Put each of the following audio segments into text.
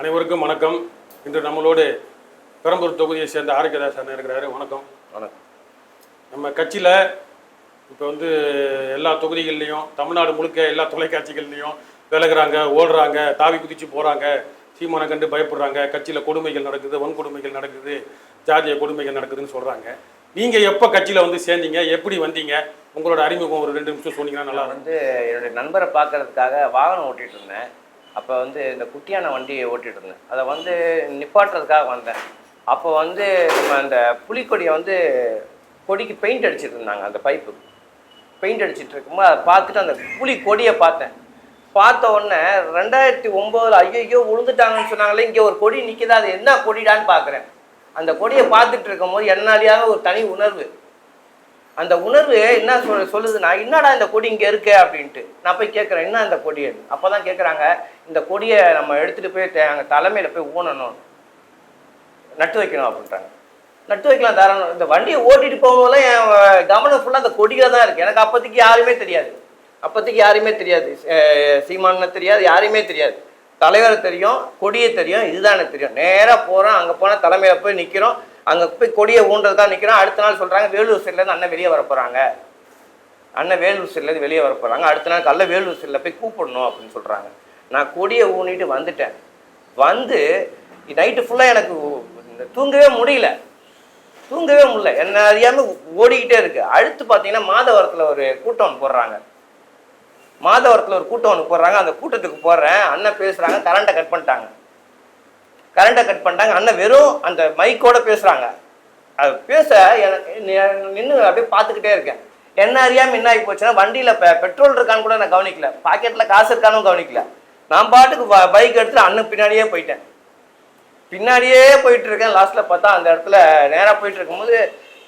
அனைவருக்கும் வணக்கம். இன்று நம்மளோடு பெரம்பூர் தொகுதியை சேர்ந்த ஆரோக்கியதாஸ் அண்ணன் இருக்கிறாரு. வணக்கம். வணக்கம். நம்ம கட்சியில் இப்போ வந்து எல்லா தொகுதிகள்லையும் தமிழ்நாடு முழுக்க எல்லா தொலைக்காட்சிகள்லையும் விலகுறாங்க ஓடுறாங்க தாவி குதிச்சு போகிறாங்க சீமானை கண்டு பயப்படுறாங்க. கட்சியில் கொடுமைகள் நடக்குது வன்கொடுமைகள் நடக்குது ஜாதிய கொடுமைகள் நடக்குதுன்னு சொல்கிறாங்க நீங்கள் எப்போ கட்சியில் வந்து சேர்ந்தீங்க? எப்படி வந்தீங்க? உங்களோட அறிமுகம் ஒரு ரெண்டு நிமிஷம் சொன்னீங்கன்னா நல்லா வந்து என்னுடைய நண்பரை பார்க்கறதுக்காக வாகனம் ஓட்டிட்டு இருந்தேன். அப்போ வந்து இந்த குட்டியான வண்டியை ஓட்டிகிட்டு இருந்தேன் அதை வந்து நிப்பாட்டுறதுக்காக வந்தேன். அப்போ வந்து நம்ம அந்த புலிக்கொடியை வந்து கொடிக்கு பெயிண்ட் அடிச்சிட்டு இருந்தாங்க அந்த பைப்பு. பெயிண்ட் அடிச்சிட்டு இருக்கும்போது அதை பார்த்துட்டு அந்த புலி கொடியை பார்த்தேன். பார்த்த உடனே ரெண்டாயிரத்தி ஒம்போதில் ஐயோ விழுந்துட்டாங்கன்னு சொன்னாங்களே இங்கே ஒரு கொடி நிற்கிதா அது என்ன கொடிடான்னு பார்க்குறேன். அந்த கொடியை பார்த்துட்டு இருக்கும்போது என்னாலியாக ஒரு தனி உணர்வு. அந்த உணர்வு என்ன சொல் சொல்லுதுன்னா என்னடா இந்த கொடி இங்கே இருக்கு? அப்படின்ட்டு. நான் போய் கேட்குறேன் என்ன இந்த கொடி? அப்போ தான் கேட்குறாங்க இந்த கொடியை நம்ம எடுத்துகிட்டு போய் அங்கே தலைமையில் போய் ஊனணும். நட்டு வைக்கணும் அப்படின்றாங்க. நட்டு வைக்கலாம் தாராளம். இந்த வண்டியை ஓட்டிட்டு போகும்போதெல்லாம் என் கவனம் ஃபுல்லாக அந்த கொடியில் தான் இருக்குது எனக்கு அப்போதைக்கு யாருமே தெரியாது. அப்போதைக்கு யாருமே தெரியாது. சீமான தெரியாது யாரையுமே தெரியாது. தலைவரை தெரியும் கொடியை தெரியும் இதுதான் எனக்கு தெரியும். நேராக போகிறோம் அங்கே போனால் தலைமையில் போய் நிற்கிறோம் அங்கே போய் கொடியை ஊன்றதுக்காக நிற்கிறோம் அடுத்த நாள் சொல்கிறாங்க வேலூர் சைட்லேருந்து அண்ணன் வெளியே வர போகிறாங்க அண்ணன் வேலூர் சைட்லேருந்து வெளியே வர போகிறாங்க அடுத்த நாள் காலைல வேலூர் சைடில் போய் கூப்பிடணும் அப்படின்னு சொல்கிறாங்க நான் கொடியை ஊனிட்டு வந்துட்டேன். வந்து நைட்டு ஃபுல்லாக எனக்கு இந்த தூங்கவே முடியல. தூங்கவே முடியல. என்ன அறியாமல் ஓடிக்கிட்டே இருக்குது அடுத்து பார்த்தீங்கன்னா மாதவரத்தில் ஒரு கூட்டம் ஒன்று போடுறாங்க. மாதவரத்தில் ஒரு கூட்டம் ஒன்று போடுறாங்க. அந்த கூட்டத்துக்கு போடுறேன் அண்ணன் பேசுகிறாங்க கரண்ட்டை கட் பண்ணிட்டாங்க. கரண்ட்டை கட் பண்ணிட்டாங்க. அண்ணன் வெறும் அந்த மைக்கோட பேசுகிறாங்க அது பேச எனக்கு நின்று அப்படியே பார்த்துக்கிட்டே இருக்கேன். என்ன அறியாமல் என்ன ஆகி போச்சுன்னா வண்டியில் பெட்ரோல் இருக்கான்னு கூட நான் கவனிக்கல. பாக்கெட்டில் காசு இருக்கானும் கவனிக்கல. நான் பாட்டுக்கு பைக் எடுத்துட்டு அண்ணன் பின்னாடியே போயிட்டேன். பின்னாடியே போயிட்டு இருக்கேன். லாஸ்ட்டில் பார்த்தா அந்த இடத்துல நேராக போயிட்டு இருக்கும்போது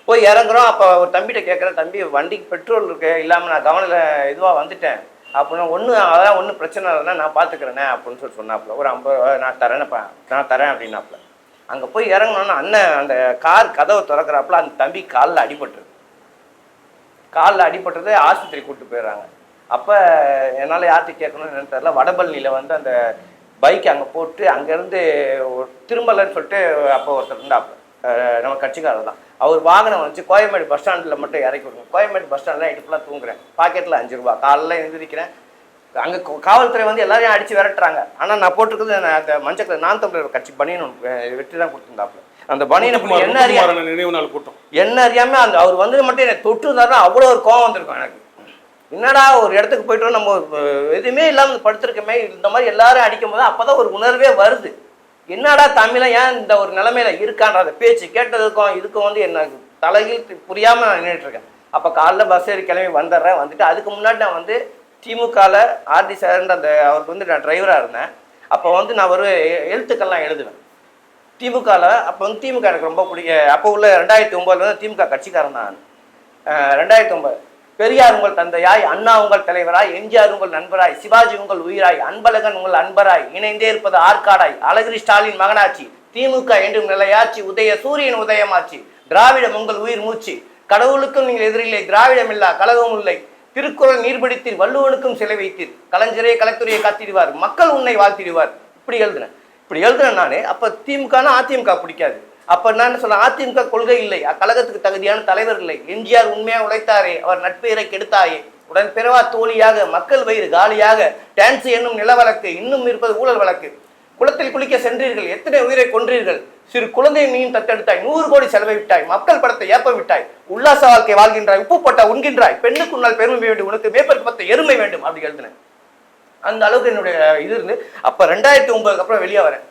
போய் இறங்குறோம். அப்போ ஒரு தம்பிகிட்ட கேட்குறேன் தம்பி வண்டிக்கு பெட்ரோல் இருக்கு. இல்லாமல் நான் கவனில் இதுவாக வந்துட்டேன். அப்படின்னா ஒன்றும் அதான் ஒன்றும் பிரச்சனை இல்லைன்னா நான் பார்த்துக்கிறேனே அப்படின்னு சொல்லி சொன்னாப்புல. ஒரு ஐம்பது ரூபா நான் தரேன்ப்பா நான் தரேன் அப்படின்னாப்புல. அங்கே போய் இறங்கினோன்னா அண்ணன் அந்த கார் கதவை திறக்கிறாப்புல அந்த தம்பி காலில் அடிபட்டுருது. காலில் அடிபட்டது ஆஸ்பத்திரி கூப்பிட்டு போயிடுறாங்க. அப்போ என்னால் யார்கிட்ட கேட்கணும்னு என்னன்னு தெரில வடபழனியில் வந்து அந்த பைக் அங்கே போட்டு அங்கேருந்து ஒரு திரும்பலன்னு சொல்லிட்டு அப்போ ஒருத்தர் இருந்தாப்புல. நம்ம கட்சிக்காரர் தான். அவர் வாகனம் வந்து கோயம்பேடு பஸ் ஸ்டாண்டில் மட்டும் இறக்கி விடுங்க கோயம்பேடு பஸ் ஸ்டாண்டில் நைட்டு ஃபுல்லாக தூங்குறேன். பாக்கெட்டில் அஞ்சு ரூபா. காலைல எழுந்திரிக்கிறேன் அங்கே காவல்துறை வந்து எல்லாரையும் அடித்து விரட்டுறாங்க. ஆனால் நான் போட்டிருக்கிறது அந்த மஞ்சள் நான் தமிழர் கட்சி பனியன் வெற்றி தான் கொடுத்துருந்தாப்புல. அந்த பனியனை என்ன அறியா முத்துக்குமார் அண்ணன் நினைவு நாள் கூட்டம். என்ன அறியாம அந்த அவர் வந்தது மட்டும் எனக்கு தொட்டு இருந்தாருன்னா அவ்வளோ ஒரு கோவம் வந்திருக்கும் எனக்கு. என்னடா ஒரு இடத்துக்கு போயிட்டு நம்ம எதுவுமே இல்லாமல் படுத்திருக்கமே இந்த மாதிரி எல்லாரும் அடிக்கும் போது அப்பதான் ஒரு உணர்வே வருது. என்னடா தமிழன் ஏன் இந்த ஒரு நிலைமையில இருக்கான்ற அந்த பேச்சு கேட்டதுக்கும் இதுக்கும் வந்து என்ன தலையில் புரியாம நான் நின்றுட்டு இருக்கேன். அப்போ காலைல பஸ் ஏறி கிளம்பி வந்துடுறேன். வந்துட்டு அதுக்கு முன்னாடி நான் வந்து திமுகவில் ஆர்டி சார்ன்ற அந்த அவருக்கு வந்து நான் டிரைவராக இருந்தேன். அப்போ வந்து நான் ஒரு எழுத்துக்கள்லாம் எழுதுவேன். திமுகவில் அப்போ வந்து திமுக எனக்கு ரொம்ப பிடிக்க அப்போ உள்ள ரெண்டாயிரத்தி ஒம்போதுல வந்து திமுக கட்சிக்காரன் தான் நான். ரெண்டாயிரத்தி ஒன்பது. பெரியார் உங்கள் தந்தையாய் அண்ணா உங்கள் தலைவராய் எம்ஜிஆர் உங்கள் நண்பராய் சிவாஜி உங்கள் உயிராய் அன்பழகன் உங்கள் அன்பராய் இணைந்தே இருப்பது ஆற்காடாய் அழகிரி ஸ்டாலின் மகனாட்சி திமுக என்றும் நிலையாட்சி உதய சூரியன் உதயமாச்சு திராவிடம் உங்கள் உயிர் மூச்சு கடவுளுக்கும் நீங்கள் எதிரில்லை திராவிடம் இல்லா கழகம் இல்லை திருக்குறள் நீர்பிடித்தீர் வள்ளுவனுக்கும் சிலை வைத்தீர் கலைஞரே கலைத்துறையை காத்திடுவார் மக்கள் உன்னை வாழ்த்திடுவார். இப்படி எழுதுனேன் இப்படி எழுதுனேன் நானே அப்ப திமுகனா அதிமுக பிடிக்காது. அப்ப நான் என்ன சொல்ல அதிமுக கொள்கை இல்லை. அக்கழகத்துக்கு தகுதியான தலைவர் இல்லை. எம்ஜிஆர் உண்மையா உழைத்தாரே அவர் நட்பெயரை கெடுத்தாயே உடன் பிறவா தோழியாக மக்கள் வயிறு காலியாக டான்ஸ் என்னும் நில வழக்கு இன்னும் இருப்பது ஊழல் வழக்கு. குளத்தில் குளிக்க சென்றீர்கள் எத்தனை உயிரை கொன்றீர்கள்? சிறு குழந்தையை நீயும் தத்தெடுத்தாய் நூறு கோடி செலவை விட்டாய் மக்கள் படத்தை ஏப்ப விட்டாய் உல்லாச வாழ்க்கை வாழ்கின்றாய் உப்பு போட்டா உண்கின்றாய் பெண்ணுக்கு உன்னால் பெருமை வேண்டும் உனக்கு மேற்பற்கு பத்த எருமை வேண்டும் அப்படி எழுதினேன். அந்த அளவுக்கு என்னுடைய இது இருந்து அப்ப ரெண்டாயிரத்தி ஒன்பதுக்கு அப்புறம் வெளியே வரேன்.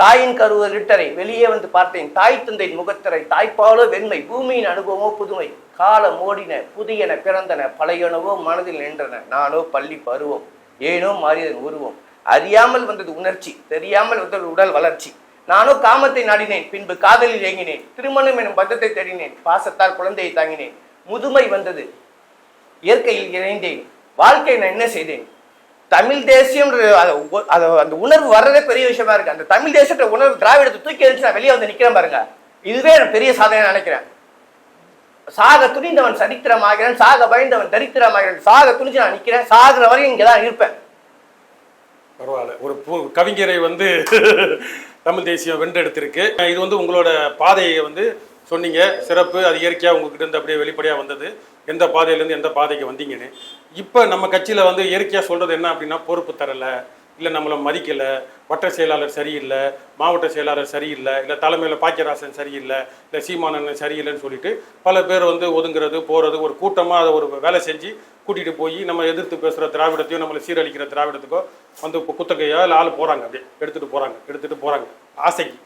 தாயின் கருவ லிட்டரை வெளியே வந்து பார்த்தேன். தாய் தந்தை முகத்திரை தாய்ப்பாலோ வெண்மை பூமியின் அனுபவமோ புதுமை. காலம் ஓடின புதியன பிறந்தன பழையனவோ மனதில் நின்றன. நானோ பள்ளி பருவம் ஏனோ மாறியதன் உருவம். அறியாமல் வந்தது உணர்ச்சி தெரியாமல் வந்தது உடல் வளர்ச்சி. நானோ காமத்தை நாடினேன் பின்பு காதலில் இயங்கினேன் திருமணம் எனும் பந்தத்தை தேடினேன் பாசத்தால் குழந்தையை தாங்கினேன். முதுமை வந்தது இயற்கையில் இணைந்தேன். வாழ்க்கை நான் என்ன செய்தேன்? தமிழ் தேசியம் அந்த உணர்வு வர்றதே பெரிய விஷயமா இருக்கு. அந்த தமிழ் தேசியத்தை உணர்வு திராவிடத்தை தூக்கி எரிச்சு நான் வெளியே வந்து நிக்கிறேன் பாருங்க. இதுவே நான் பெரிய சாதனை நினைக்கிறேன். சாக துணிந்தவன் சரித்திரமாகிறேன் சாக பயந்தவன் தரித்திரமாகிறேன். சாக துணிஞ்சு நான் நிக்கிறேன். சாகுற வரையும் இங்கே தான் இருப்பேன். பரவாயில்ல. ஒரு பு- கவிஞரை வந்து தமிழ் தேசியம் வென்றெடுத்திருக்கு. இது வந்து உங்களோட பாதையை வந்து சொன்னீங்க. சிறப்பு அது இயற்கையாக உங்ககிட்ட இருந்து அப்படியே வெளிப்படையாக வந்தது. எந்த பாதையிலேருந்து எந்த பாதைக்கு வந்தீங்கன்னு. இப்போ நம்ம கட்சியில் வந்து இயற்கையாக சொல்கிறது என்ன அப்படின்னா பொறுப்பு தரலை இல்லை நம்மளை மதிக்கலை வட்ட செயலாளர் சரியில்லை மாவட்ட செயலாளர் சரியில்லை இல்லை தலைமையில் பாக்கியராசன் சரியில்லை இல்லை சீமானன் சரியில்லைன்னு சொல்லிட்டு பல பேர் வந்து ஒதுங்குறது போகிறது ஒரு கூட்டமாக அதை ஒரு வேலை செஞ்சு கூட்டிகிட்டு போய் நம்ம எதிர்த்து பேசுகிற திராவிடத்தையும் நம்மளை சீரழிக்கிற திராவிடத்துக்கோ வந்து இப்போ குத்தகையோ இல்லை ஆள் போகிறாங்க அப்படியே எடுத்துகிட்டு போகிறாங்க எடுத்துகிட்டு போகிறாங்க ஆசைக்கு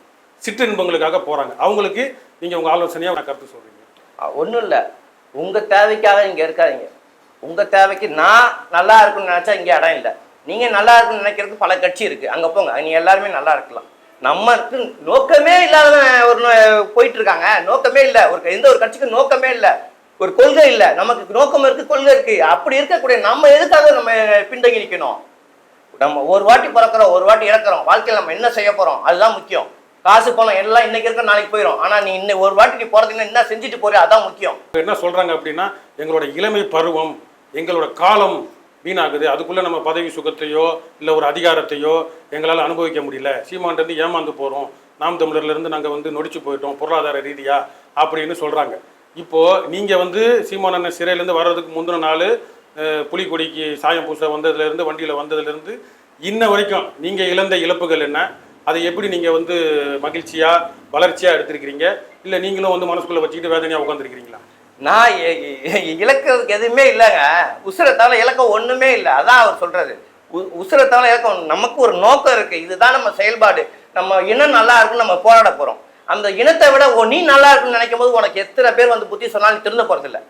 சிற்றின்பங்களுக்காக போகிறாங்க அவங்களுக்கு நீங்கள் உங்கள் ஆலோசனையாக நான் கருத்து சொல்கிறீங்க ஒன்றும் இல்லை. உங்கள் தேவைக்காக இங்கே இருக்காதிங்க. உங்கள் தேவைக்கு நான் நல்லா இருக்குன்னு நினச்சா இங்கே இடம் இல்லை. நீங்கள் நல்லா இருக்குன்னு நினைக்கிறதுக்கு பல கட்சி இருக்குது அங்கே போங்க. நீ எல்லாருமே நல்லா இருக்கலாம். நமக்கு நோக்கமே இல்லாத ஒரு போயிட்டு இருக்காங்க. நோக்கமே இல்லை. ஒரு எந்த ஒரு கட்சிக்கும் நோக்கமே இல்லை. ஒரு கொள்கை இல்லை. நமக்கு நோக்கம் இருக்கு கொள்கை இருக்கு. அப்படி இருக்கக்கூடிய நம்ம எதுக்காக நம்ம பின்தங்கி நிற்கணும் நம்ம ஒரு வாட்டி பிறக்கிறோம் ஒரு வாட்டி இறக்குறோம். வாழ்க்கையில் நம்ம என்ன செய்ய போறோம்? அதுதான் முக்கியம். காசு பணம் எல்லாம் இன்னைக்கு இருக்க நாளைக்கு போயிடும் ஆனா நீ இன்னும் ஒரு வாட்டி நீ போறதுக்கு என்ன செஞ்சுட்டு போறியோ அதான் முக்கியம். என்ன சொல்றாங்க அப்படின்னா எங்களோட இளமை பருவம் எங்களோட காலம் வீணாகுது. அதுக்குள்ளே நம்ம பதவி சுகத்தையோ இல்லை ஒரு அதிகாரத்தையோ எங்களால் அனுபவிக்க முடியல. சீமான்ட்டு ஏமாந்து போகிறோம் நாம் தமிழர்லேருந்து நாங்கள் வந்து நொடிச்சு போயிட்டோம். பொருளாதார ரீதியாக அப்படின்னு சொல்கிறாங்க இப்போ நீங்கள் வந்து சீமானண்ண சிறையிலேருந்து வர்றதுக்கு முந்தின நாள் புலிக்கொடிக்கு சாயம் பூச வந்ததுலேருந்து வண்டியில் வந்ததுலேருந்து இன்ன வரைக்கும் நீங்கள் இழந்த இழப்புகள் என்ன? அதை எப்படி நீங்கள் வந்து மகிழ்ச்சியாக வளர்ச்சியாக எடுத்திருக்கிறீங்க? இல்லை நீங்களும் வந்து மனசுக்குள்ள வச்சுக்கிட்டு வேதனையாக உட்காந்துருக்கிறீங்களா நான் இ- இழக்கிறதுக்கு எதுவுமே இல்லைங்க. உசுரத்தால இலக்கம் ஒன்றுமே இல்லை. அதான் அவர் சொல்கிறது உ- உசுரத்தால இலக்கம் நமக்கு ஒரு நோக்கம் இருக்குது இதுதான் நம்ம செயல்பாடு. நம்ம இனம் நல்லா இருக்குன்னு நம்ம போராட போகிறோம் அந்த இனத்தை விட ஓ, நீ நல்லா இருக்குன்னு நினைக்கும் போது உனக்கு எத்தனை பேர் வந்து புத்தி சொன்னாலும் திருந்த போகிறதில்ல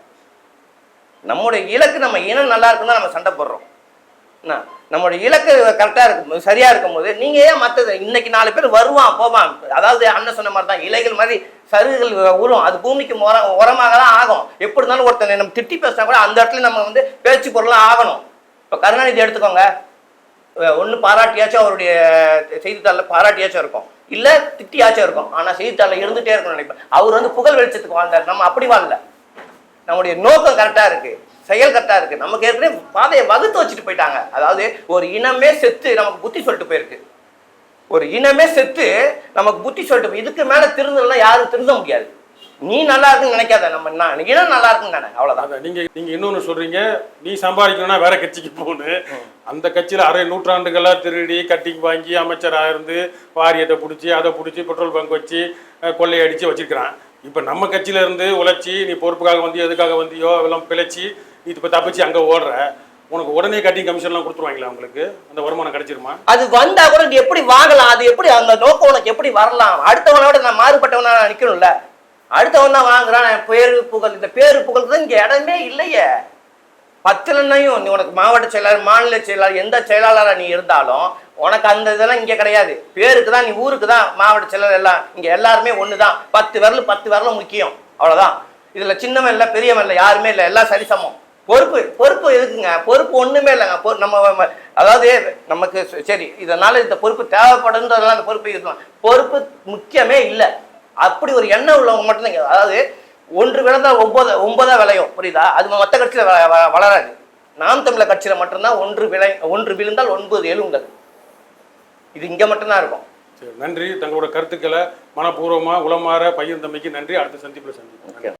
நம்முடைய இலக்கு நம்ம இனம் நல்லா இருக்குன்னு தான் நம்ம சண்டை போடுறோம். என்ன நம்மளுடைய இலக்கு கரெக்டாக இருக்கும் சரியாக இருக்கும் போது நீங்கள் ஏன் மற்றது இன்னைக்கு நாலு பேர் வருவான் போவான். அதாவது அண்ணன் சொன்ன மாதிரி தான் இலைகள் மாதிரி சருகுகள் உரும் அது பூமிக்கு உர உரமாக தான் ஆகும். எப்படி இருந்தாலும் ஒருத்தனை நம்ம திட்டி பேசினா கூட அந்த இடத்துல நம்ம வந்து பேச்சு பொருளாக ஆகணும். இப்போ கருணாநிதி எடுத்துக்கோங்க. ஒன்று பாராட்டியாச்சும் அவருடைய செய்தித்தாளில் பாராட்டியாச்சும் இருக்கும். இல்லை திட்டியாச்சும் இருக்கும். ஆனால் செய்தித்தாளில் இருந்துகிட்டே இருக்கணும்னு நினைப்பேன். அவர் வந்து புகழ் வெளிச்சத்துக்கு வாழ்ந்தார். நம்ம அப்படி வாழல. நம்முடைய நோக்கம் கரெக்டாக இருக்குது செயல் கரெக்டாக இருக்குது நமக்கு ஏற்கனவே பாதையை வகுத்து வச்சுட்டு போயிட்டாங்க. அதாவது ஒரு இனமே செத்து நமக்கு புத்தி சொல்லிட்டு போயிருக்கு. ஒரு இனமே செத்து நமக்கு புத்தி சொல்லிட்டு இதுக்கு மேலே திருந்தலாம் யாரும் திருந்த முடியாது. நீ நல்லா இருக்குன்னு நினைக்காத நம்ம நான் இனம் நல்லா இருக்குன்னு தானே அவ்வளோதான் நீங்கள் நீங்கள் இன்னொன்று சொல்கிறீங்க நீ சம்பாதிக்கணும்னா வேற கட்சிக்கு போகணும். அந்த கட்சியில் அரை நூற்றாண்டுகளாக திருடி கட்டிங் வாங்கி அமைச்சராக இருந்து வாரியத்தை பிடிச்சி அதை பிடிச்சி பெட்ரோல் பங்க் வச்சு கொள்ளையடிச்சு வச்சிருக்கிறான். இப்போ நம்ம கட்சியிலேருந்து உழைச்சி நீ பொறுப்புக்காக வந்தியோ எதுக்காக வந்தியோ எல்லாம் பிழைச்சி நீ இப்போ தப்பிச்சு அங்கே ஓடுற உனக்கு உடனே கட்டிங் கமிஷன்லாம் கொடுத்துருவாங்களா உங்களுக்கு? அந்த வருமானம் கிடைச்சிருமா? அது வந்தா கூட நீ எப்படி வாங்கலாம்? அது எப்படி அந்த நோக்கம் உனக்கு எப்படி வரலாம்? அடுத்தவனோட நான் மாறுபட்டவனா நிற்கணும்ல அடுத்தவன் தான் வாங்குறான் பேரு புகழ் இந்த பேரு புகழ் தான் இங்கே இடமே இல்லையே. பத்துலன்னையும் நீ உனக்கு மாவட்ட செயலாளர் மாநில செயலாளர் எந்த செயலாளராக நீ இருந்தாலும் உனக்கு அந்த இதெல்லாம் இங்கே கிடையாது. பேருக்கு தான் நீ ஊருக்கு தான் மாவட்ட செயலாளர் எல்லாம் இங்கே எல்லாருமே ஒன்று தான் பத்து விரல் பத்து விரலும் முக்கியம். அவ்வளோதான் இதில் சின்னவன் இல்லை பெரியவன் இல்லை யாருமே இல்லை. எல்லாம் சரிசமம். பொறுப்பு பொறுப்பு எதுக்குங்க? பொறுப்பு ஒன்றுமே இல்லைங்க. நம்ம அதாவது நமக்கு சரி இதனால் இந்த பொறுப்பு தேவைப்படுன்றதுனால அந்த பொறுப்பு இருக்கலாம் பொறுப்பு முக்கியமே இல்லை. அப்படி ஒரு எண்ணம் உள்ளவங்க மட்டும்தான் அதாவது ஒன்று விழுந்தால் ஒன்பது ஒன்பதா விளையும் புரியுதா? அது மற்ற கட்சியில் வளராது. நாம் தமிழர் கட்சியில் மட்டும்தான் ஒன்று விளை ஒன்று விழுந்தால் ஒன்பது எழுங்கள் இது இங்கே மட்டும்தான் இருக்கும். நன்றி. தங்களோட கருத்துக்களை மனப்பூர்வமா உளமாற பையன் தம்பிக்கு நன்றி. அடுத்த சந்திப்புல சந்திப்போம்.